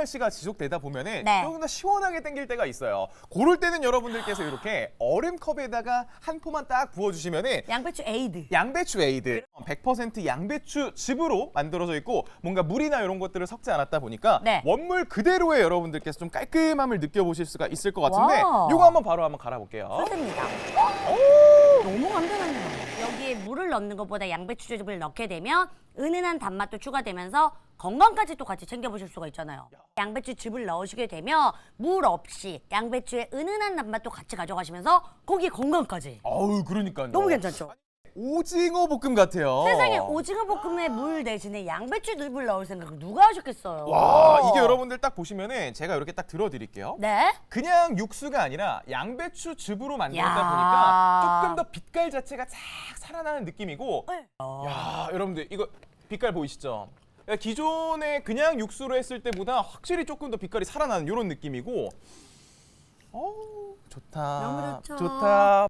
날씨가 지속되다 보면은 네. 조금 더 시원하게 땡길 때가 있어요. 고럴 때는 여러분들께서 이렇게 얼음 컵에다가 한 포만 딱 부어주시면은 양배추 에이드. 양배추 에이드 100% 양배추 즙으로 만들어져 있고 뭔가 물이나 이런 것들을 섞지 않았다 보니까 네. 원물 그대로의 여러분들께서 좀 깔끔함을 느껴보실 수가 있을 것 같은데 와. 이거 한번 바로 한번 갈아볼게요. 좋습니다. 물을 넣는 것보다 양배추즙을 넣게 되면 은은한 단맛도 추가되면서 건강까지 또 같이 챙겨보실 수가 있잖아요. 양배추즙을 넣으시게 되면 물 없이 양배추의 은은한 단맛도 같이 가져가시면서 거기에 건강까지. 어우 그러니까요. 너무 괜찮죠? 오징어 볶음 같아요. 세상에 오징어 볶음에 물 대신에 양배추즙을 넣을 생각을 누가 하셨겠어요? 와 이게 여러분들 딱 보시면은 제가 이렇게 딱 들어드릴게요. 네? 그냥 육수가 아니라 양배추 즙으로 만들다 야. 보니까 조금 더 빛깔 자체가 싹 살아나는 느낌이고 네. 야 여러분들 이거 빛깔 보이시죠? 야, 기존에 그냥 육수로 했을 때보다 확실히 조금 더 빛깔이 살아나는 이런 느낌이고 어 좋다 너무 좋죠. 좋다